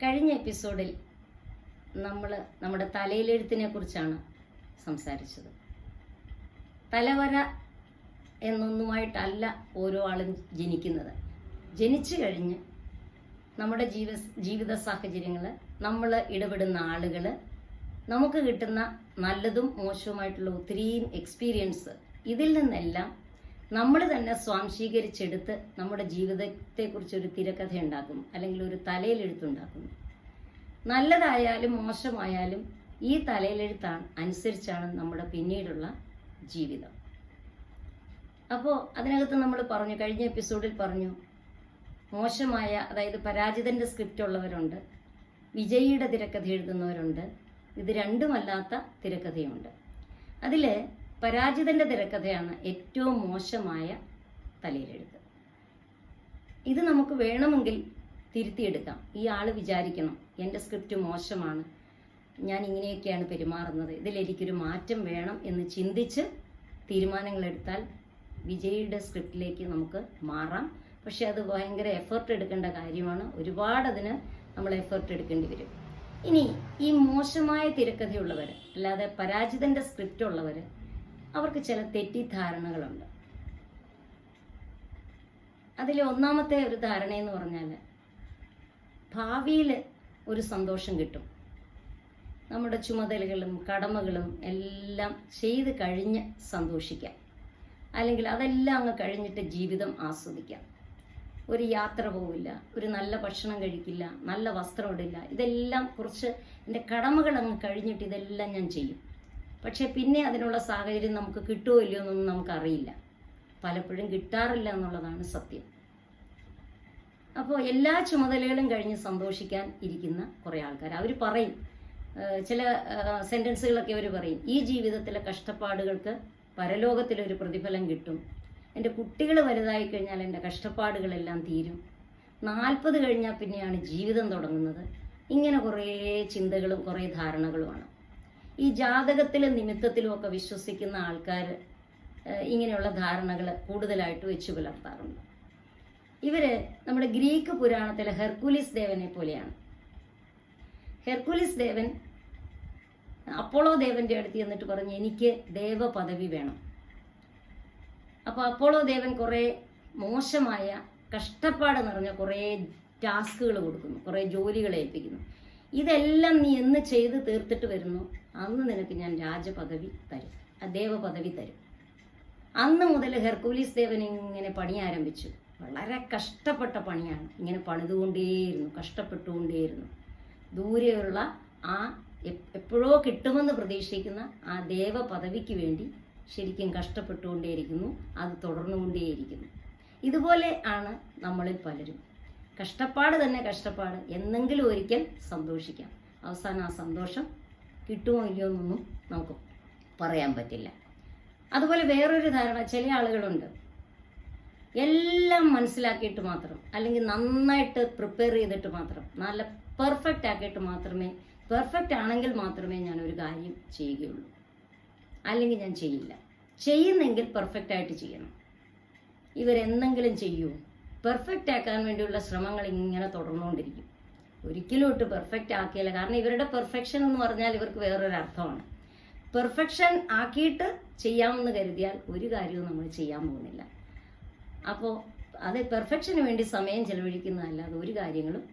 കഴിഞ്ഞ എപ്പിസോഡിൽ നമ്മൾ നമ്മുടെ തലയിലെഴുത്തിനെ കുറിച്ചാണ് സംസാരിച്ചത്. തലവര എന്നൊന്നുമായിട്ടല്ല ഓരോ ആളും ജനിക്കുന്നത്. ജനിച്ചു കഴിഞ്ഞ് നമ്മുടെ ജീവ ജീവിത സാഹചര്യങ്ങൾ നമ്മൾ ഇടപെടുന്ന ആളുകൾ നമുക്ക് കിട്ടുന്ന നല്ലതും മോശവുമായിട്ടുള്ള ഒത്തിരിയും എക്സ്പീരിയൻസ് ഇതിൽ നിന്നെല്ലാം നമ്മൾ തന്നെ സ്വാംശീകരിച്ചെടുത്ത് നമ്മുടെ ജീവിതത്തെക്കുറിച്ച് ഒരു തിരക്കഥ ഉണ്ടാക്കും അല്ലെങ്കിൽ ഒരു തലയിലെഴുത്തുണ്ടാക്കുന്നു. നല്ലതായാലും മോശമായാലും ഈ തലയിലെഴുത്താണ് അനുസരിച്ചാണ് നമ്മുടെ പിന്നീടുള്ള ജീവിതം. അപ്പോൾ അതിനകത്ത് നമ്മൾ പറഞ്ഞു കഴിഞ്ഞ എപ്പിസോഡിൽ പറഞ്ഞു മോശമായ അതായത് പരാജിതന്റെ സ്ക്രിപ്റ്റ് ഉള്ളവരുണ്ട് വിജയിയുടെ തിരക്കഥ എഴുതുന്നവരുണ്ട് ഇത് രണ്ടുമല്ലാത്ത തിരക്കഥയുണ്ട്. അതിൽ പരാജിതന്റെ തിരക്കഥയാണ് ഏറ്റവും മോശമായ തലയിലെഴുത്ത്. ഇത് നമുക്ക് വേണമെങ്കിൽ തിരുത്തിയെടുക്കാം. ഈ ആൾ വിചാരിക്കണം എന്റെ സ്ക്രിപ്റ്റ് മോശമാണ്. ഞാൻ ഇങ്ങനെയൊക്കെയാണ് പെരുമാറുന്നത്. ഇതിൽ എനിക്കൊരു മാറ്റം വേണം എന്ന് ചിന്തിച്ച് തീരുമാനങ്ങൾ എടുത്താൽ വിജയിയുടെ സ്ക്രിപ്റ്റിലേക്ക് നമുക്ക് മാറാം. പക്ഷെ അത് ഭയങ്കര എഫേർട്ട് എടുക്കേണ്ട കാര്യമാണ്. ഒരുപാട് അതിന് നമ്മൾ എഫേർട്ട് എടുക്കേണ്ടി വരും. ഇനി ഈ മോശമായ തിരക്കഥയുള്ളവർ അല്ലാതെ പരാജിതന്റെ സ്ക്രിപ്റ്റ് ഉള്ളവർ അവർക്ക് ചില തെറ്റിദ്ധാരണകളുണ്ട്. അതിൽ ഒന്നാമത്തെ ഒരു ധാരണ എന്ന് പറഞ്ഞാൽ ഭാവിയിൽ ഒരു സന്തോഷം കിട്ടും. നമ്മുടെ ചുമതലകളും കടമകളും എല്ലാം ചെയ്ത് കഴിഞ്ഞ് സന്തോഷിക്കാം. അല്ലെങ്കിൽ അതെല്ലാം അങ്ങ് കഴിഞ്ഞിട്ട് ജീവിതം ആസ്വദിക്കാം. ഒരു യാത്ര പോവില്ല ഒരു നല്ല ഭക്ഷണം കഴിക്കില്ല നല്ല വസ്ത്രം ഇടില്ല ഇതെല്ലാം കുറച്ച് എന്റെ കടമകൾ അങ്ങ് കഴിഞ്ഞിട്ട് ഇതെല്ലാം ഞാൻ ചെയ്യും. പക്ഷേ പിന്നെ അതിനുള്ള സാഹചര്യം നമുക്ക് കിട്ടുമോ ഇല്ലയോ എന്നൊന്നും നമുക്കറിയില്ല. പലപ്പോഴും കിട്ടാറില്ല എന്നുള്ളതാണ് സത്യം. അപ്പോൾ എല്ലാ ചുമതലകളും കഴിഞ്ഞ് സന്തോഷിക്കാൻ ഇരിക്കുന്ന കുറേ ആൾക്കാർ. അവർ പറയും ചില സെന്റൻസുകളൊക്കെ അവർ പറയും ഈ ജീവിതത്തിലെ കഷ്ടപ്പാടുകൾക്ക് പരലോകത്തിലൊരു പ്രതിഫലം കിട്ടും. എന്റെ കുട്ടികൾ വലുതായി കഴിഞ്ഞാൽ എന്റെ കഷ്ടപ്പാടുകളെല്ലാം തീരും. നാൽപ്പത് കഴിഞ്ഞാൽ പിന്നെയാണ് ജീവിതം തുടങ്ങുന്നത്. ഇങ്ങനെ കുറേ ചിന്തകളും കുറേ ധാരണകളുമാണ്. ഈ ജാതകത്തിലും നിമിത്തത്തിലും ഒക്കെ വിശ്വസിക്കുന്ന ആൾക്കാർ ഇങ്ങനെയുള്ള ധാരണകൾ കൂടുതലായിട്ട് വെച്ചു പുലർത്താറുണ്ട്. ഇവർ നമ്മുടെ ഗ്രീക്ക് പുരാണത്തിലെ ഹെർക്കുലിസ് ദേവനെ പോലെയാണ്. ഹെർക്കുലിസ് ദേവൻ അപ്പോളോ ദേവന്റെ അടുത്ത് എന്നിട്ട് പറഞ്ഞു എനിക്ക് ദേവ പദവി വേണം. അപ്പോൾ അപ്പോളോ ദേവൻ കുറേ മോശമായ കഷ്ടപ്പാട് നിറഞ്ഞ കുറേ ടാസ്കുകൾ കൊടുക്കുന്നു കുറേ ജോലികൾ ഏൽപ്പിക്കുന്നു. ഇതെല്ലാം നീ എന്ന് ചെയ്ത് തീർത്തിട്ട് വരുന്നു. അന്ന് നിനക്ക് ഞാൻ രാജപദവി തരും. ദേവപദവി തരും. അന്ന് മുതൽ ഹെർക്കൂലീസ് ദേവൻ ഇങ്ങനെ പണി ആരംഭിച്ചു. വളരെ കഷ്ടപ്പെട്ട പണിയാണ്. ഇങ്ങനെ പണിതുകൊണ്ടേയിരുന്നു കഷ്ടപ്പെട്ടുകൊണ്ടേയിരുന്നു. ദൂരെയുള്ള ആ എപ്പോഴോ കിട്ടുമെന്ന് പ്രതീക്ഷിക്കുന്ന ആ ദേവപദവിക്ക് വേണ്ടി ശരിക്കും കഷ്ടപ്പെട്ടുകൊണ്ടേയിരിക്കുന്നു. അത് തുടർന്നുകൊണ്ടേയിരിക്കുന്നു. ഇതുപോലെ ആണ് നമ്മളിൽ പലരും. കഷ്ടപ്പാട് തന്നെ കഷ്ടപ്പാട്. എന്നെങ്കിലും ഒരിക്കൽ സന്തോഷിക്കാം. അവസാനം ആ സന്തോഷം കിട്ടുമോ ഇല്ലയോ എന്നൊന്നും നമുക്ക് പറയാൻ പറ്റില്ല. അതുപോലെ വേറൊരു ധാരണ ചില ആളുകളുണ്ട്. എല്ലാം മനസ്സിലാക്കിയിട്ട് മാത്രം അല്ലെങ്കിൽ നന്നായിട്ട് പ്രിപ്പയർ ചെയ്തിട്ട് മാത്രം നല്ല പെർഫെക്റ്റ് ആക്കിയിട്ട് മാത്രമേ പെർഫെക്റ്റ് ആണെങ്കിൽ മാത്രമേ ഞാൻ ഒരു കാര്യം ചെയ്യുകയുള്ളൂ. അല്ലെങ്കിൽ ഞാൻ ചെയ്യില്ല. ചെയ്യുന്നെങ്കിൽ പെർഫെക്റ്റ് ആയിട്ട് ചെയ്യണം. ഇവരെന്തെങ്കിലും ചെയ്യൂ? പെർഫെക്റ്റ് ആക്കാൻ വേണ്ടിയുള്ള ശ്രമങ്ങൾ ഇങ്ങനെ തുടർന്നുകൊണ്ടിരിക്കും. ഒരിക്കലും ഒട്ട് പെർഫെക്റ്റ് ആക്കിയില്ല. കാരണം ഇവരുടെ പെർഫെക്ഷൻ എന്ന് പറഞ്ഞാൽ ഇവർക്ക് വേറൊരു അർത്ഥമാണ്. പെർഫെക്ഷൻ ആക്കിയിട്ട് ചെയ്യാമെന്ന് കരുതിയാൽ ഒരു കാര്യവും നമ്മൾ ചെയ്യാൻ പോകുന്നില്ല. അപ്പോൾ അത് പെർഫെക്ഷന് വേണ്ടി സമയം ചെലവഴിക്കുന്നതല്ലാതെ ഒരു കാര്യങ്ങളും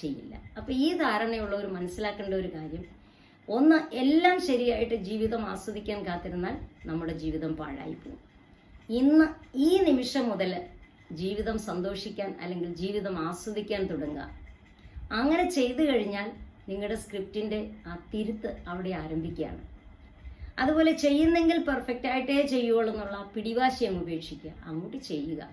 ചെയ്യില്ല. അപ്പോൾ ഈ ധാരണയുള്ളവർ മനസ്സിലാക്കേണ്ട ഒരു കാര്യം ഒന്ന് എല്ലാം ശരിയായിട്ട് ജീവിതം ആസ്വദിക്കാൻ കാത്തിരുന്നാൽ നമ്മുടെ ജീവിതം പാഴായി പോകും. ഇന്ന് ഈ നിമിഷം മുതൽ ജീവിതം സന്തോഷിക്കാൻ അല്ലെങ്കിൽ ജീവിതം ആസ്വദിക്കാൻ തുടങ്ങുക. അങ്ങനെ ചെയ്തു കഴിഞ്ഞാൽ നിങ്ങളുടെ സ്ക്രിപ്റ്റിന്റെ ആ തിരുത്ത് അവിടെ ആരംഭിക്കുകയാണ്. അതുപോലെ ചെയ്യുന്നെങ്കിൽ പെർഫെക്റ്റ് ആയിട്ടേ ചെയ്യുള്ളൂ എന്നുള്ള പിടിവാശി അങ്ങ് ഉപേക്ഷിക്കുക. അങ്ങോട്ട് ചെയ്യുക.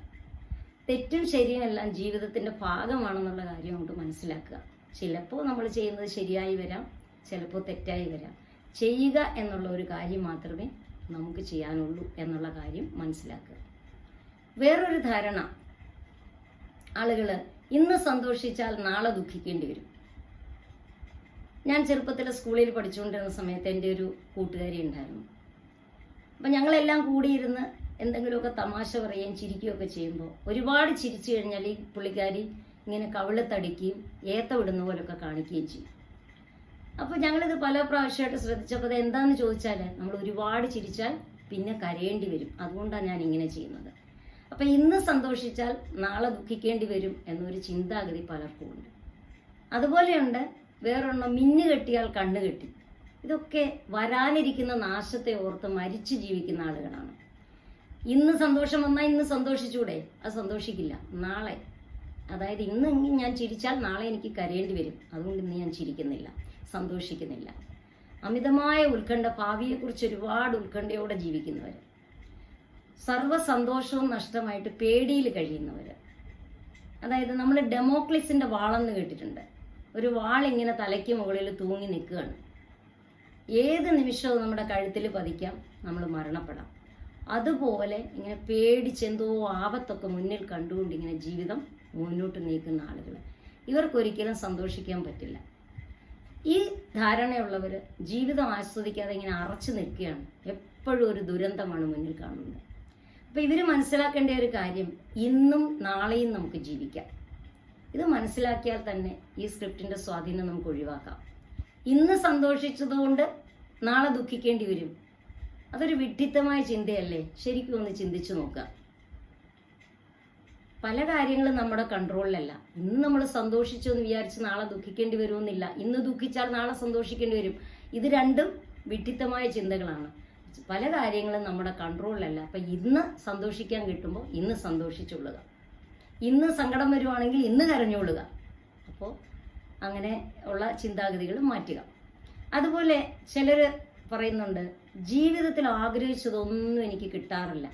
തെറ്റും ശരിയും എല്ലാം ജീവിതത്തിന്റെ ഭാഗമാണെന്നുള്ള കാര്യം അങ്ങോട്ട് മനസ്സിലാക്കുക. ചിലപ്പോൾ നമ്മൾ ചെയ്യുന്നത് ശരിയായി വരാം ചിലപ്പോൾ തെറ്റായി വരാം. ചെയ്യുക എന്നുള്ള ഒരു കാര്യം മാത്രമേ നമുക്ക് ചെയ്യാനുള്ളൂ എന്നുള്ള കാര്യം മനസ്സിലാക്കുക. വേറൊരു ധാരണ. ആളുകൾ ഇന്ന് സന്തോഷിച്ചാൽ നാളെ ദുഃഖിക്കേണ്ടി വരും. ഞാൻ ചെറുപ്പത്തിൽ സ്കൂളിൽ പഠിച്ചുകൊണ്ടിരുന്ന സമയത്ത് എന്റെ ഒരു കൂട്ടുകാരി ഉണ്ടായിരുന്നു. അപ്പം ഞങ്ങളെല്ലാം കൂടിയിരുന്ന് എന്തെങ്കിലുമൊക്കെ തമാശ പറയുകയും ചിരിക്കുകയൊക്കെ ചെയ്യുമ്പോൾ ഒരുപാട് ചിരിച്ചു കഴിഞ്ഞാൽ ഈ പുള്ളിക്കാരി ഇങ്ങനെ കവിളത്തടിക്കുകയും ഏത്ത വിടുന്ന പോലൊക്കെ കാണിക്കുകയും ചെയ്യും. അപ്പോൾ ഞങ്ങളിത് പല പ്രാവശ്യമായിട്ട് ശ്രദ്ധിച്ചപ്പോൾ അത് എന്താണെന്ന് ചോദിച്ചാൽ നമ്മൾ ഒരുപാട് ചിരിച്ചാൽ പിന്നെ കരയേണ്ടി വരും. അതുകൊണ്ടാണ് ഞാൻ ഇങ്ങനെ ചെയ്യുന്നത്. അപ്പോൾ ഇന്ന് സന്തോഷിച്ചാൽ നാളെ ദുഃഖിക്കേണ്ടി വരും എന്നൊരു ചിന്താഗതി പലർക്കും ഉണ്ട്. അതുപോലെയുണ്ട് വേറൊരെണ്ണം മിന്നു കെട്ടിയാൽ കണ്ണു കെട്ടി. ഇതൊക്കെ വരാനിരിക്കുന്ന നാശത്തെ ഓർത്ത് മരിച്ചു ജീവിക്കുന്ന ആളുകളാണ്. ഇന്ന് സന്തോഷം വന്നാൽ ഇന്ന് സന്തോഷിച്ചൂടെ? അത് സന്തോഷിക്കില്ല. നാളെ. അതായത് ഇന്ന് ഞാൻ ചിരിച്ചാൽ നാളെ എനിക്ക് കരയേണ്ടി വരും. അതുകൊണ്ട് ഇന്ന് ഞാൻ ചിരിക്കുന്നില്ല. സന്തോഷിക്കുന്നില്ല. അമിതമായ ഉത്കണ്ഠ ഭാവിയെക്കുറിച്ച് ഒരുപാട് ഉത്കണ്ഠയോടെ ജീവിക്കുന്നവർ സർവ സന്തോഷവും നഷ്ടമായിട്ട് പേടിയിൽ കഴിയുന്നവർ അതായത് നമ്മൾ ഡെമോക്ലിസിന്റെ വാളെന്ന് കേട്ടിട്ടുണ്ട്. ഒരു വാൾ ഇങ്ങനെ തലയ്ക്ക് മുകളിൽ തൂങ്ങി നിൽക്കുകയാണ്. ഏത് നിമിഷവും നമ്മുടെ കഴുത്തിൽ പതിക്കാം നമ്മൾ മരണപ്പെടാം. അതുപോലെ ഇങ്ങനെ പേടിച്ചെന്തോ ആപത്തൊക്കെ മുന്നിൽ കണ്ടുകൊണ്ട് ഇങ്ങനെ ജീവിതം മുന്നോട്ട് നീക്കുന്ന ആളുകൾ ഇവർക്കൊരിക്കലും സന്തോഷിക്കാൻ പറ്റില്ല. ഈ ധാരണയുള്ളവർ ജീവിതം ആസ്വദിക്കാതെ ഇങ്ങനെ അറച്ചു നിൽക്കുകയാണ്. എപ്പോഴും ഒരു ദുരന്തമാണ് മുന്നിൽ കാണുന്നത്. അപ്പൊ ഇവർ മനസ്സിലാക്കേണ്ട ഒരു കാര്യം ഇന്നും നാളെയും നമുക്ക് ജീവിക്കാം. ഇത് മനസ്സിലാക്കിയാൽ തന്നെ ഈ സ്ക്രിപ്റ്റിന്റെ സ്വാധീനം നമുക്ക് ഒഴിവാക്കാം. ഇന്ന് സന്തോഷിച്ചതുകൊണ്ട് നാളെ ദുഃഖിക്കേണ്ടി വരും. അതൊരു വിഡ്ഢിത്തമായ ചിന്തയല്ലേ? ശരിക്കും ഒന്ന് ചിന്തിച്ചു നോക്കുക. പല കാര്യങ്ങളും നമ്മുടെ കൺട്രോളിലല്ല. ഇന്ന് നമ്മൾ സന്തോഷിച്ചു എന്ന് വിചാരിച്ച് നാളെ ദുഃഖിക്കേണ്ടി വരുമെന്നില്ല. ഇന്ന് ദുഃഖിച്ചാൽ നാളെ സന്തോഷിക്കേണ്ടി വരും. ഇത് രണ്ടും വിഡ്ഢിത്തമായ ചിന്തകളാണ്. പല കാര്യങ്ങളും നമ്മുടെ കൺട്രോളിലല്ല. അപ്പം ഇന്ന് സന്തോഷിക്കാൻ കിട്ടുമ്പോൾ ഇന്ന് സന്തോഷിച്ചുകൊള്ളുക. ഇന്ന് സങ്കടം വരുവാണെങ്കിൽ ഇന്ന് കരഞ്ഞുകൊള്ളുക. അപ്പോൾ അങ്ങനെ ഉള്ള ചിന്താഗതികൾ മാറ്റുക. അതുപോലെ ചിലർ പറയുന്നുണ്ട് ജീവിതത്തിൽ ആഗ്രഹിച്ചതൊന്നും എനിക്ക് കിട്ടാറില്ല.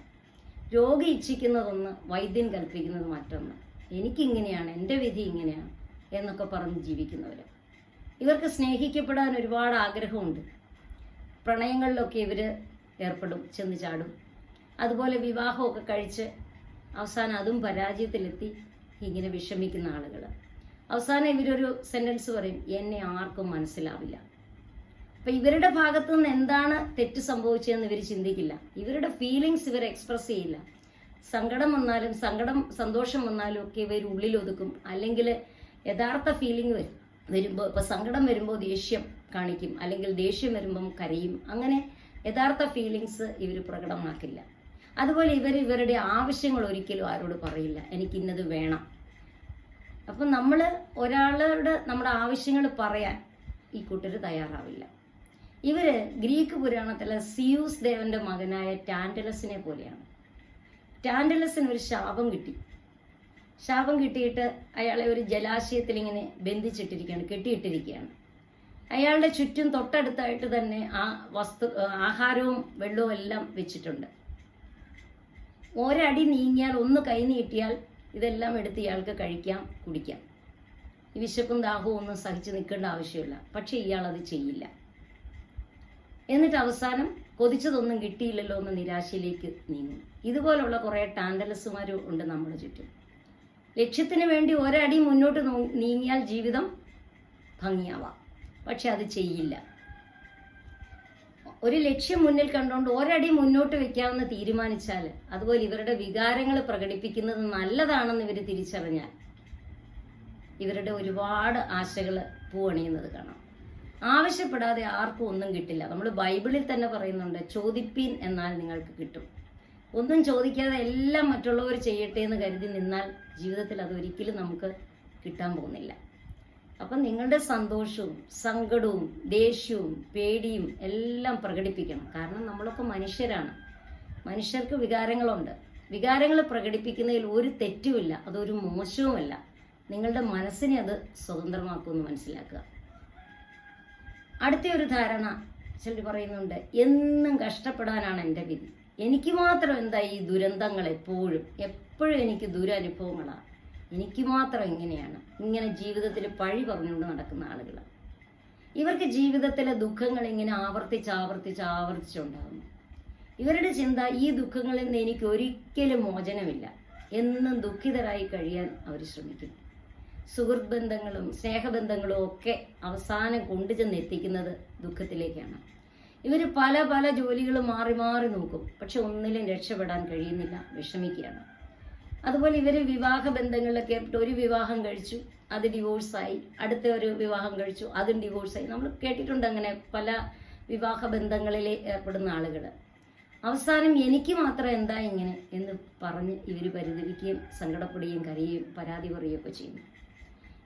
രോഗി ഇച്ഛിക്കുന്നതൊന്ന് വൈദ്യൻ കൽപ്പിക്കുന്നത് മറ്റൊന്ന്. എനിക്കിങ്ങനെയാണ് എന്റെ വിധി ഇങ്ങനെയാണ് എന്നൊക്കെ പറഞ്ഞ് ജീവിക്കുന്നവർ ഇവർക്ക് സ്നേഹിക്കപ്പെടാൻ ഒരുപാട് ആഗ്രഹമുണ്ട്. പ്രണയങ്ങളിലൊക്കെ ഇവർ ഏർപ്പെടും ചെന്ന് ചാടും. അതുപോലെ വിവാഹമൊക്കെ കഴിച്ച് അവസാനം അതും പരാജയത്തിലെത്തി ഇങ്ങനെ വിഷമിക്കുന്ന ആളുകൾ അവസാനം ഇവരൊരു സെന്റൻസ് പറയും എന്നെ ആർക്കും മനസ്സിലാവില്ല. അപ്പൊ ഇവരുടെ ഭാഗത്തു നിന്ന് എന്താണ് തെറ്റ് സംഭവിച്ചതെന്ന് ഇവർ ചിന്തിക്കില്ല. ഇവരുടെ ഫീലിങ്സ് ഇവർ എക്സ്പ്രസ് ചെയ്യില്ല. സങ്കടം വന്നാലും സങ്കടം സന്തോഷം വന്നാലും ഒക്കെ ഇവർ ഉള്ളിൽ ഒതുക്കും. അല്ലെങ്കിൽ യഥാർത്ഥ ഫീലിംഗ് വരും. വരുമ്പോൾ ഇപ്പൊ സങ്കടം വരുമ്പോൾ ദേഷ്യം കാണിക്കും. അല്ലെങ്കിൽ ദേഷ്യം വരുമ്പം കരയും. അങ്ങനെ യഥാർത്ഥ ഫീലിങ്സ് ഇവർ പ്രകടമാക്കില്ല. അതുപോലെ ഇവർ ഇവരുടെ ആവശ്യങ്ങൾ ഒരിക്കലും ആരോട് പറയില്ല. എനിക്ക് ഇന്നത് വേണം. അപ്പം നമ്മൾ ഒരാളുടെ നമ്മുടെ ആവശ്യങ്ങൾ പറയാൻ ഈ കൂട്ടർ തയ്യാറാവില്ല. ഇവർ ഗ്രീക്ക് പുരാണത്തിലെ സിയൂസ് ദേവന്റെ മകനായ ടാൻഡലസിനെ പോലെയാണ്. ടാൻഡലസിന് ഒരു ശാപം കിട്ടി. ശാപം കിട്ടിയിട്ട് അയാളെ ഒരു ജലാശയത്തിൽ ഇങ്ങനെ ബന്ധിച്ചിട്ടിരിക്കുകയാണ് കെട്ടിയിട്ടിരിക്കുകയാണ്. അയാളുടെ ചുറ്റും തൊട്ടടുത്തായിട്ട് തന്നെ ആ വസ്തു ആഹാരവും വെള്ളവും എല്ലാം വെച്ചിട്ടുണ്ട്. ഒരടി നീങ്ങിയാൽ ഒന്ന് കൈ നീട്ടിയാൽ ഇതെല്ലാം എടുത്ത് ഇയാൾക്ക് കഴിക്കാം കുടിക്കാം. ഈ വിശപ്പും ദാഹവും ഒന്നും സഹിച്ച് നിൽക്കേണ്ട ആവശ്യമില്ല. പക്ഷെ ഇയാൾ അത് ചെയ്യില്ല. എന്നിട്ട് അവസാനം കൊതിച്ചതൊന്നും കിട്ടിയില്ലല്ലോ എന്ന നിരാശയിലേക്ക് നീങ്ങും ഇതുപോലുള്ള കുറേ ടാൻഡലസുമാരും ഉണ്ട് നമ്മുടെ ചുറ്റും. ലക്ഷ്യത്തിന് വേണ്ടി ഒരടി മുന്നോട്ട് നീങ്ങിയാൽ ജീവിതം ഭംഗിയാവാം. പക്ഷെ അത് ചെയ്യില്ല. ഒരു ലക്ഷ്യം മുന്നിൽ കണ്ടുകൊണ്ട് ഒരടി മുന്നോട്ട് വെക്കാമെന്ന് തീരുമാനിച്ചാൽ അതുപോലെ ഇവരുടെ വികാരങ്ങൾ പ്രകടിപ്പിക്കുന്നത് നല്ലതാണെന്ന് ഇവർ തിരിച്ചറിഞ്ഞാൽ ഇവരുടെ ഒരുപാട് ആശകൾ പൂവണിയുന്നത് കാണാം. ആവശ്യപ്പെടാതെ ആർക്കും ഒന്നും കിട്ടില്ല. നമ്മൾ ബൈബിളിൽ തന്നെ പറയുന്നുണ്ട് ചോദിപ്പീൻ എന്നാൽ നിങ്ങൾക്ക് കിട്ടും. ഒന്നും ചോദിക്കാതെ എല്ലാം മറ്റുള്ളവർ ചെയ്യട്ടെ എന്ന് കരുതി നിന്നാൽ ജീവിതത്തിൽ അതൊരിക്കലും നമുക്ക് കിട്ടാൻ പോകുന്നില്ല. അപ്പം നിങ്ങളുടെ സന്തോഷവും സങ്കടവും ദേഷ്യവും പേടിയും എല്ലാം പ്രകടിപ്പിക്കണം. കാരണം നമ്മളൊക്കെ മനുഷ്യരാണ്. മനുഷ്യർക്ക് വികാരങ്ങളുണ്ട്. വികാരങ്ങൾ പ്രകടിപ്പിക്കുന്നതിൽ ഒരു തെറ്റുമില്ല. അതൊരു മോശവുമല്ല. നിങ്ങളുടെ മനസ്സിനെ അത് സ്വതന്ത്രമാക്കുമെന്ന് മനസ്സിലാക്കുക. അടുത്ത ഒരു ധാരണ ചിലർ പറയുന്നുണ്ട് എന്നും കഷ്ടപ്പെടാനാണ് എന്റെ വിധി. എനിക്ക് മാത്രം എന്താ ഈ ദുരന്തങ്ങൾ എപ്പോഴും? എപ്പോഴും എനിക്ക് ദുരനുഭവങ്ങളാണ് എനിക്ക് മാത്രം ഇങ്ങനെയാണ്. ഇങ്ങനെ ജീവിതത്തിൽ പഴി പറഞ്ഞുകൊണ്ട് നടക്കുന്ന ആളുകൾ ഇവർക്ക് ജീവിതത്തിലെ ദുഃഖങ്ങൾ ഇങ്ങനെ ആവർത്തിച്ച് ആവർത്തിച്ച് ആവർത്തിച്ചുണ്ടാകുന്നു. ഇവരുടെ ചിന്ത ഈ ദുഃഖങ്ങളിൽ നിന്ന് എനിക്ക് ഒരിക്കലും മോചനമില്ല. എന്നും ദുഃഖിതരായി കഴിയാൻ അവർ ശ്രമിക്കുന്നു. സുഹൃത്ത് ബന്ധങ്ങളും സ്നേഹബന്ധങ്ങളും ഒക്കെ അവസാനം കൊണ്ടുചെന്ന് എത്തിക്കുന്നത് ദുഃഖത്തിലേക്കാണ്. ഇവർ പല പല ജോലികൾ മാറി മാറി നോക്കും. പക്ഷെ ഒന്നിലും രക്ഷപ്പെടാൻ കഴിയുന്നില്ല. വിഷമിക്കുകയാണ്. അതുപോലെ ഇവർ വിവാഹ ബന്ധങ്ങളിലൊക്കെ ഏർപ്പെട്ട് ഒരു വിവാഹം കഴിച്ചു അത് ഡിവോഴ്സായി അടുത്ത ഒരു വിവാഹം കഴിച്ചു അതും ഡിവോഴ്സായി നമ്മൾ കേട്ടിട്ടുണ്ട് അങ്ങനെ പല വിവാഹ ബന്ധങ്ങളിൽ ഏർപ്പെടുന്ന ആളുകൾ അവസാനം എനിക്ക് മാത്രം എന്താ ഇങ്ങനെ എന്ന് പറഞ്ഞ് ഇവർ പരിതപിക്കുകയും സങ്കടപ്പെടുകയും കരയുകയും പരാതി പറയുകയൊക്കെ ചെയ്യുന്നു.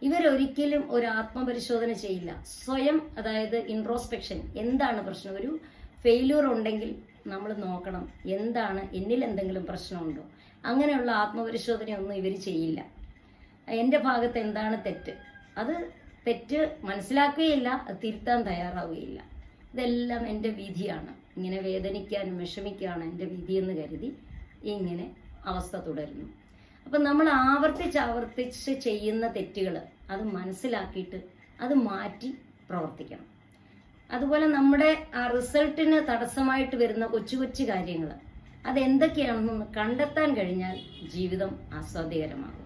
ഇവരൊരിക്കലും ഒരു ആത്മപരിശോധന ചെയ്യില്ല. സ്വയം അതായത് ഇൻട്രോസ്പെക്ഷൻ എന്താണ് പ്രശ്നം? ഒരു ഫെയിലൂർ ഉണ്ടെങ്കിൽ നമ്മൾ നോക്കണം എന്താണ് എന്നിൽ എന്തെങ്കിലും പ്രശ്നമുണ്ടോ? അങ്ങനെയുള്ള ആത്മപരിശോധനയൊന്നും ഇവർ ചെയ്യില്ല. എന്റെ ഭാഗത്ത് എന്താണ് തെറ്റ്? അത് തെറ്റ് മനസ്സിലാക്കുകയില്ല അത് തിരുത്താൻ തയ്യാറാവുകയില്ല. ഇതെല്ലാം എന്റെ വിധിയാണ്. ഇങ്ങനെ വേദനിക്കാനും വിഷമിക്കുകയാണ് എന്റെ വിധിയെന്ന് കരുതി ഇങ്ങനെ അവസ്ഥ തുടരുന്നു. അപ്പം നമ്മൾ ആവർത്തിച്ച് ആവർത്തിച്ച് ചെയ്യുന്ന തെറ്റുകൾ അത് മനസ്സിലാക്കിയിട്ട് അത് മാറ്റി പ്രവർത്തിക്കണം. അതുപോലെ നമ്മുടെ ആ റിസൾട്ടിന് തടസ്സമായിട്ട് വരുന്ന കൊച്ചു കൊച്ചു കാര്യങ്ങൾ അതെന്തൊക്കെയാണെന്നൊന്ന് കണ്ടെത്താൻ കഴിഞ്ഞാൽ ജീവിതം ആസ്വാദ്യകരമാകും.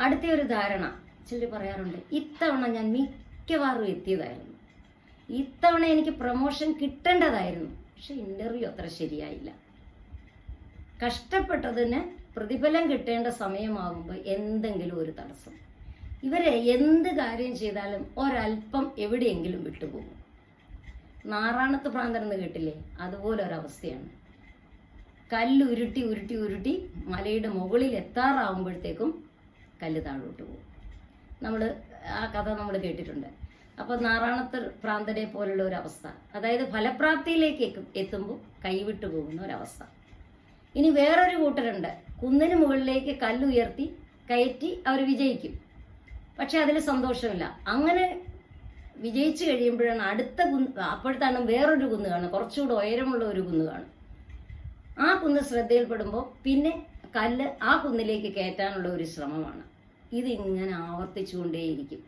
അടുത്ത ഒരു ധാരണ ചിലർ പറയാറുണ്ട് ഇത്തവണ ഞാൻ മിക്കവാറും എത്തിയതായിരുന്നു. ഇത്തവണ എനിക്ക് പ്രൊമോഷൻ കിട്ടേണ്ടതായിരുന്നു. പക്ഷെ ഇന്റർവ്യൂ അത്ര ശരിയായില്ല. കഷ്ടപ്പെട്ടതിന് പ്രതിഫലം കിട്ടേണ്ട സമയമാകുമ്പോൾ എന്തെങ്കിലും ഒരു തടസ്സം. ഇവരെ എന്ത് കാര്യം ചെയ്താലും ഒരല്പം എവിടെയെങ്കിലും വിട്ടുപോകും. നാറാണത്ത് പ്രാന്തം എന്ന് കേട്ടില്ലേ? അതുപോലെ ഒരവസ്ഥയാണ് കല്ല് ഉരുട്ടി ഉരുട്ടി ഉരുട്ടി മലയുടെ മുകളിൽ എത്താറാവുമ്പോഴത്തേക്കും കല്ല് താഴോട്ട് പോകും. നമ്മൾ ആ കഥ നമ്മൾ കേട്ടിട്ടുണ്ട്. അപ്പോൾ നാറാണത്ത് പ്രാന്തനെ പോലുള്ള ഒരു അവസ്ഥ അതായത് ഫലപ്രാപ്തിയിലേക്ക് എത്തും- എത്തുമ്പോൾ കൈവിട്ടു പോകുന്ന ഒരവസ്ഥ. ഇനി വേറൊരു കൂട്ടരുണ്ട്. കുന്നിന് മുകളിലേക്ക് കല്ലുയർത്തി കയറ്റി അവർ വിജയിക്കും. പക്ഷെ അതിൽ സന്തോഷമില്ല. അങ്ങനെ വിജയിച്ചു കഴിയുമ്പോഴാണ് അടുത്ത കുന്ന് അപ്പോഴത്താണ് വേറൊരു കുന്ന് കാണും കുറച്ചുകൂടെ ഉയരമുള്ള ഒരു കുന്ന് കാണും ആ കുന്ന് ശ്രദ്ധയിൽപ്പെടുമ്പോൾ പിന്നെ കല്ല് ആ കുന്നിലേക്ക് കയറ്റാനുള്ള ഒരു ശ്രമമാണ്. ഇതിങ്ങനെ ആവർത്തിച്ചുകൊണ്ടേയിരിക്കും.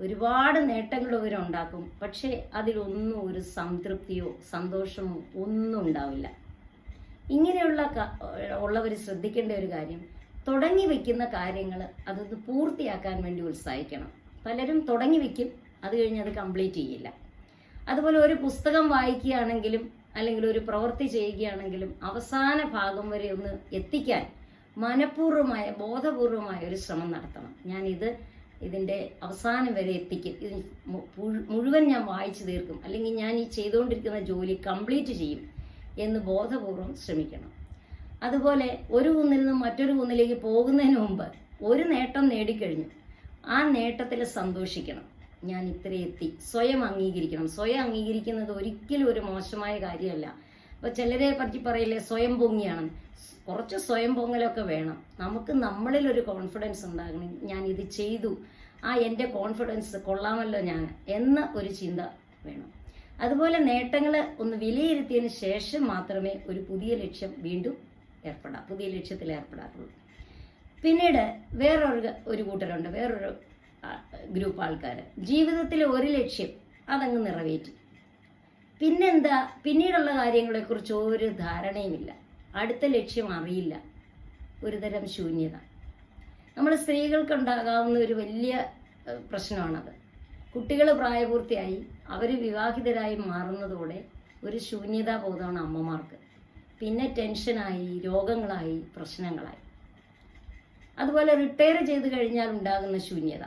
ഒരുപാട് നേട്ടങ്ങൾ ഇവരുണ്ടാക്കും പക്ഷേ അതിലൊന്നും ഒരു സംതൃപ്തിയോ സന്തോഷമോ ഒന്നും ഉണ്ടാവില്ല. ഇങ്ങനെയുള്ള ഉള്ളവർ ശ്രദ്ധിക്കേണ്ട ഒരു കാര്യം തുടങ്ങി വെക്കുന്ന കാര്യങ്ങൾ അതൊന്ന് പൂർത്തിയാക്കാൻ വേണ്ടി ഉത്സാഹിക്കണം. പലരും തുടങ്ങി വെക്കും അത് കഴിഞ്ഞ് അത് കംപ്ലീറ്റ് ചെയ്യില്ല. അതുപോലെ ഒരു പുസ്തകം വായിക്കുകയാണെങ്കിലും അല്ലെങ്കിൽ ഒരു പ്രവൃത്തി ചെയ്യുകയാണെങ്കിലും അവസാന ഭാഗം വരെ ഒന്ന് എത്തിക്കാൻ മനഃപൂർവമായ ബോധപൂർവമായ ഒരു ശ്രമം നടത്തണം. ഞാൻ ഇത് ഇതിന്റെ അവസാനം വരെ എത്തിക്കും. ഇത് മുഴുവൻ ഞാൻ വായിച്ചു തീർക്കും. അല്ലെങ്കിൽ ഞാൻ ഈ ചെയ്തുകൊണ്ടിരിക്കുന്ന ജോലി കംപ്ലീറ്റ് ചെയ്യും എന്ന് ബോധപൂർവം ശ്രമിക്കണം. അതുപോലെ ഒരു കുന്നിൽ നിന്ന് മറ്റൊരു കുന്നിലേക്ക് പോകുന്നതിന് മുമ്പ് ഒരു നേട്ടം നേടിക്കഴിഞ്ഞു. ആ നേട്ടത്തിൽ സന്തോഷിക്കണം. ഞാൻ ഇത്ര എത്തി. സ്വയം അംഗീകരിക്കണം. സ്വയം അംഗീകരിക്കുന്നത് ഒരിക്കലും ഒരു മോശമായ കാര്യമല്ല. അപ്പൊ ചിലരെ പറ്റി പറയില്ലേ സ്വയം പൊങ്ങിയാണ്. കുറച്ച് സ്വയം പൊങ്ങലൊക്കെ വേണം. നമുക്ക് നമ്മളിൽ ഒരു കോൺഫിഡൻസ് ഉണ്ടാകണം. ഞാൻ ഇത് ചെയ്തു. ആ എന്റെ കോൺഫിഡൻസ് കൊള്ളാമല്ലോ ഞാൻ എന്ന ഒരു ചിന്ത വേണം. അതുപോലെ നേട്ടങ്ങൾ ഒന്ന് വിലയിരുത്തിയതിന് ശേഷം മാത്രമേ ഒരു പുതിയ ലക്ഷ്യം വീണ്ടും ഏർപ്പെടാ പുതിയ ലക്ഷ്യത്തിൽ ഏർപ്പെടാറുണ്ട് പിന്നീട് വേറൊരു ഒരു കൂട്ടരുണ്ട് വേറൊരു ഗ്രൂപ്പ് ആൾക്കാർ ജീവിതത്തിൽ ഒരു ലക്ഷ്യം അതങ്ങ് നിറവേറ്റി. പിന്നെന്താ പിന്നീടുള്ള കാര്യങ്ങളെക്കുറിച്ച് ഒരു ധാരണയുമില്ല. അടുത്ത ലക്ഷ്യം അറിയില്ല. ഒരുതരം ശൂന്യത. നമ്മൾ സ്ത്രീകൾക്കുണ്ടാകാവുന്ന ഒരു വലിയ പ്രശ്നമാണത്. കുട്ടികൾ പ്രായപൂർത്തിയായി അവർ വിവാഹിതരായി മാറുന്നതോടെ ഒരു ശൂന്യതാബോധമാണ് അമ്മമാർക്ക്. പിന്നെ ടെൻഷനായി രോഗങ്ങളായി പ്രശ്നങ്ങളായി. അതുപോലെ റിട്ടയർ ചെയ്ത് കഴിഞ്ഞാൽ ഉണ്ടാകുന്ന ശൂന്യത.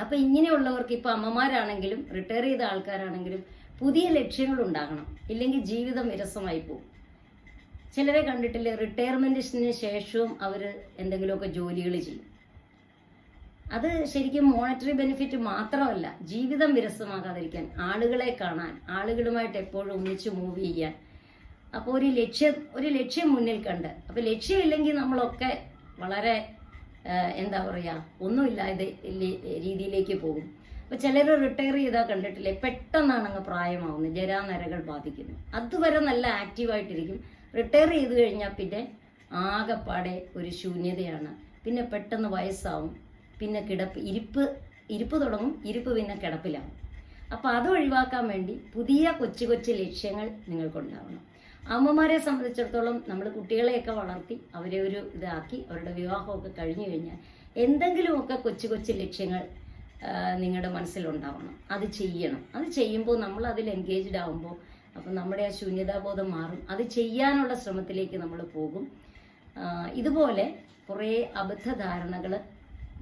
അപ്പൊ ഇങ്ങനെയുള്ളവർക്ക് ഇപ്പൊ അമ്മമാരാണെങ്കിലും റിട്ടയർ ചെയ്ത ആൾക്കാരാണെങ്കിലും പുതിയ ലക്ഷ്യങ്ങൾ ഉണ്ടാകണം. ഇല്ലെങ്കിൽ ജീവിതം വിരസമായി പോകും. ചിലരെ കണ്ടിട്ടില്ലേ റിട്ടയർമെന്റിന് ശേഷവും അവർ എന്തെങ്കിലുമൊക്കെ ജോലികൾ ചെയ്യും. അത് ശരിക്കും മോണിറ്ററി ബെനിഫിറ്റ് മാത്രമല്ല ജീവിതം വിരസമാകാതിരിക്കാൻ ആളുകളെ കാണാൻ ആളുകളുമായിട്ട് എപ്പോഴും ഒന്നിച്ച് മൂവ് ചെയ്യാൻ അപ്പോൾ ഒരു ലക്ഷ്യം ഒരു ലക്ഷ്യം മുന്നിൽ കണ്ട്. അപ്പോൾ ലക്ഷ്യമില്ലെങ്കിൽ നമ്മളൊക്കെ വളരെ എന്താ പറയുക ഒന്നുമില്ലാതെ രീതിയിലേക്ക് പോകും. അപ്പോൾ ചിലർ റിട്ടയർ ചെയ്താൽ കണ്ടിട്ടില്ലേ പെട്ടെന്നാണ് അങ്ങ് പ്രായമാവുന്നത് ജരാനരകൾ ബാധിക്കുന്നു. അതുവരെ നല്ല ആക്റ്റീവായിട്ടിരിക്കും റിട്ടയർ ചെയ്ത് കഴിഞ്ഞാൽ പിന്നെ ആകെപ്പാടെ ഒരു ശൂന്യതയാണ്. പിന്നെ പെട്ടെന്ന് വയസ്സാവും പിന്നെ കിടപ്പ് ഇരിപ്പ് ഇരിപ്പ് തുടങ്ങും ഇരിപ്പ് പിന്നെ കിടപ്പിലാവും. അപ്പോൾ അത് ഒഴിവാക്കാൻ വേണ്ടി പുതിയ കൊച്ചു കൊച്ചു ലക്ഷ്യങ്ങൾ നിങ്ങൾക്കുണ്ടാവണം. അമ്മമാരെ സംബന്ധിച്ചിടത്തോളം നമ്മൾ കുട്ടികളെയൊക്കെ വളർത്തി അവരെ ഒരു ഇതാക്കി അവരുടെ വിവാഹമൊക്കെ കഴിഞ്ഞു കഴിഞ്ഞാൽ എന്തെങ്കിലുമൊക്കെ കൊച്ചു കൊച്ചു ലക്ഷ്യങ്ങൾ നിങ്ങളുടെ മനസ്സിലുണ്ടാവണം. അത് ചെയ്യണം. അത് ചെയ്യുമ്പോൾ നമ്മൾ അതിൽ എൻഗേജ്ഡ് ആകുമ്പോൾ അപ്പം നമ്മുടെ ആ ശൂന്യതാബോധം മാറും. അത് ചെയ്യാനുള്ള ശ്രമത്തിലേക്ക് നമ്മൾ പോകും. ഇതുപോലെ കുറേ അബദ്ധധാരണകൾ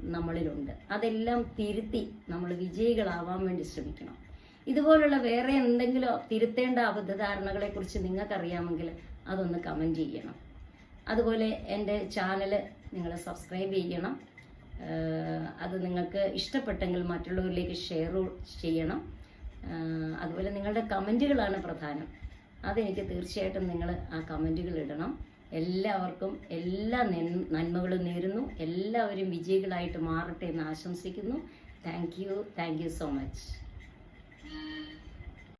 നമ്മളിലുണ്ട്. അതെല്ലാം തിരുത്തി നമ്മൾ വിജയികളാവാൻ വേണ്ടി ശ്രമിക്കണം. ഇതുപോലുള്ള വേറെ എന്തെങ്കിലും തിരുത്തേണ്ട അബദ്ധധാരണകളെ കുറിച്ച് നിങ്ങൾക്കറിയാമെങ്കിൽ അതൊന്ന് കമന്റ് ചെയ്യണം. അതുപോലെ എന്റെ ചാനൽ നിങ്ങൾ സബ്സ്ക്രൈബ് ചെയ്യണം. അത് നിങ്ങൾക്ക് ഇഷ്ടപ്പെട്ടെങ്കിൽ മറ്റുള്ളവരിലേക്ക് ഷെയർ ചെയ്യണം. അതുപോലെ നിങ്ങളുടെ കമന്റുകളാണ് പ്രധാനം. അതെനിക്ക് തീർച്ചയായിട്ടും നിങ്ങൾ ആ കമന്റുകൾ ഇടണം. എല്ലാവർക്കും എല്ലാ നന്മകളും നേരുന്നു. എല്ലാവരും വിജയികളായിട്ട് മാറട്ടെ എന്ന് ആശംസിക്കുന്നു. Thank you thank you so much